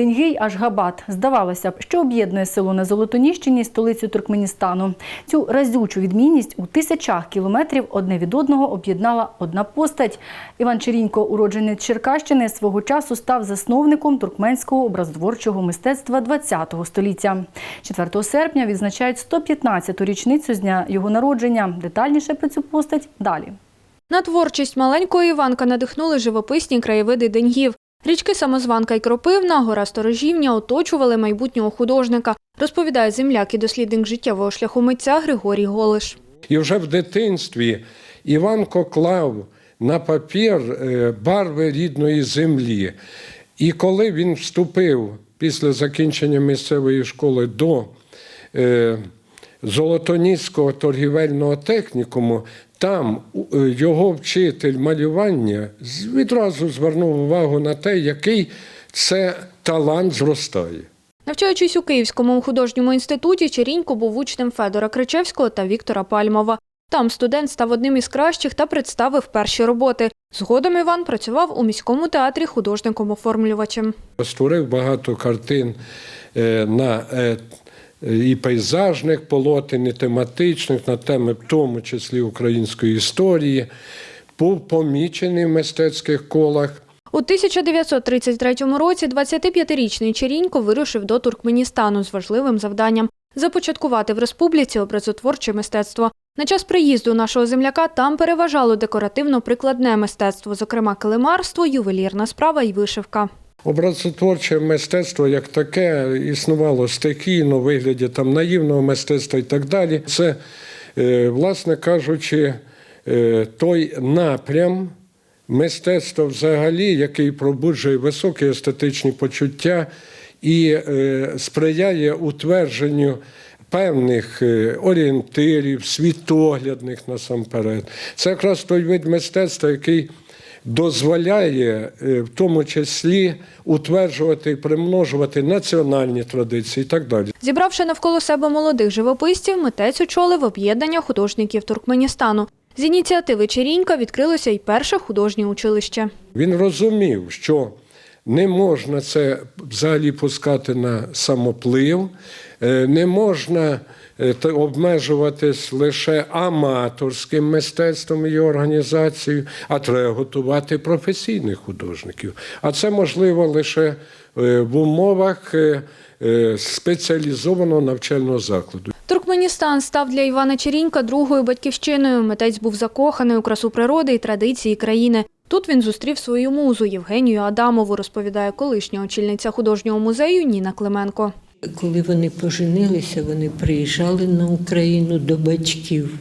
Деньгій Ашгабад. Здавалося б, що об'єднує село на Золотоніщині столицю Туркменістану. Цю разючу відмінність у тисячах кілометрів одне від одного об'єднала одна постать. Іван Черінько, уродженець Черкащини, свого часу став засновником туркменського образотворчого мистецтва ХХ століття. 4 серпня відзначають 115-ту річницю з дня його народження. Детальніше про цю постать далі. На творчість маленького Іванка надихнули живописні краєвиди деньгів. Річки Самозванка і Кропивна, гора Сторожівня оточували майбутнього художника, розповідає земляк і дослідник життєвого шляху митця Григорій Голиш. І вже в дитинстві Іванко клав на папір е, барви рідної землі. І коли він вступив після закінчення місцевої школи до Золотоніського торгівельного технікуму, там е, його вчитель малювання відразу звернув увагу на те, який це талант зростає. Навчаючись у Київському художньому інституті, Черінько був учнем Федора Кричевського та Віктора Пальмова. Там студент став одним із кращих та представив перші роботи. Згодом Іван працював у міському театрі художником-оформлювачем. Створив багато картин е, на е, і пейзажних полотен, і тематичних, на теми, в тому числі української історії. Був помічений в мистецьких колах. У 1933 році 25-річний Черінько вирушив до Туркменістану з важливим завданням започаткувати в республіці образотворче мистецтво. На час приїзду нашого земляка там переважало декоративно-прикладне мистецтво, зокрема килимарство, ювелірна справа і вишивка. Образотворче мистецтво як таке існувало стихійно, у вигляді там наївного мистецтва і так далі. Це, е, власне кажучи, е, той напрям мистецтва взагалі, який пробуджує високі естетичні почуття і е, сприяє утвердженню певних орієнтирів, світоглядних насамперед. Це якраз той вид мистецтва, який дозволяє е, в тому числі утверджувати і примножувати національні традиції і так далі. Зібравши навколо себе молодих живописців, митець очолив об'єднання художників Туркменістану. З ініціативи Черінька відкрилося й перше художнє училище. Він розумів, що не можна це взагалі пускати на самоплив, е, не можна обмежуватись лише аматорським мистецтвом і організацією, а треба готувати професійних художників. А це можливо лише е, в умовах е, е, спеціалізованого навчального закладу. Туркменістан став для Івана Черінька другою батьківщиною. Митець був закоханий у красу природи і традиції країни. Тут він зустрів свою музу Євгенію Адамову, розповідає колишня очільниця художнього музею Ніна Клименко. Коли вони поженилися, вони приїжджали на Україну до батьків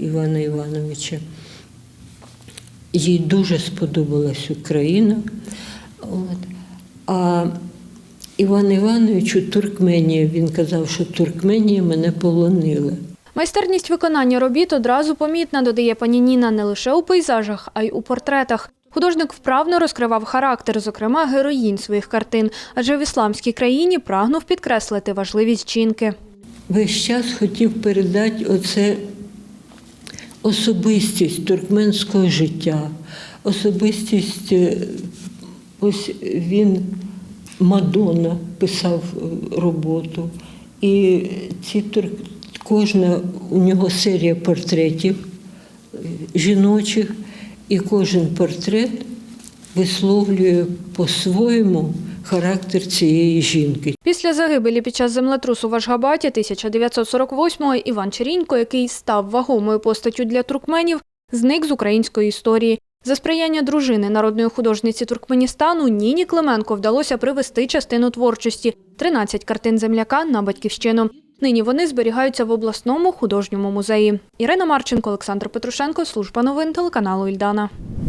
Івана Івановича. Їй дуже сподобалась Україна. От. А Іван Івановичу Туркменія, він казав, що Туркменія мене полонила. Майстерність виконання робіт одразу помітна, додає пані Ніна, не лише у пейзажах, а й у портретах. Художник вправно розкривав характер, зокрема героїнь своїх картин, адже в ісламській країні прагнув підкреслити важливість жінки. Весь час хотів передати оце особистість туркменського життя, особистість, е, ось він Мадонна писав е, роботу. І ці тур... кожна у нього серія портретів е, жіночих, і кожен портрет висловлює по-своєму характер цієї жінки. Після загибелі під час землетрусу в Ашгабаті 1948-го Іван Черінько, який став вагомою постаттю для туркменів, зник з української історії. За сприяння дружини народної художниці Туркменістану Ніні Клименко вдалося привести частину творчості 13 картин земляка на батьківщину. Нині вони зберігаються в обласному художньому музеї. Ірина Марченко, Олександр Петрушенко, служба новин телеканалу Ільдана.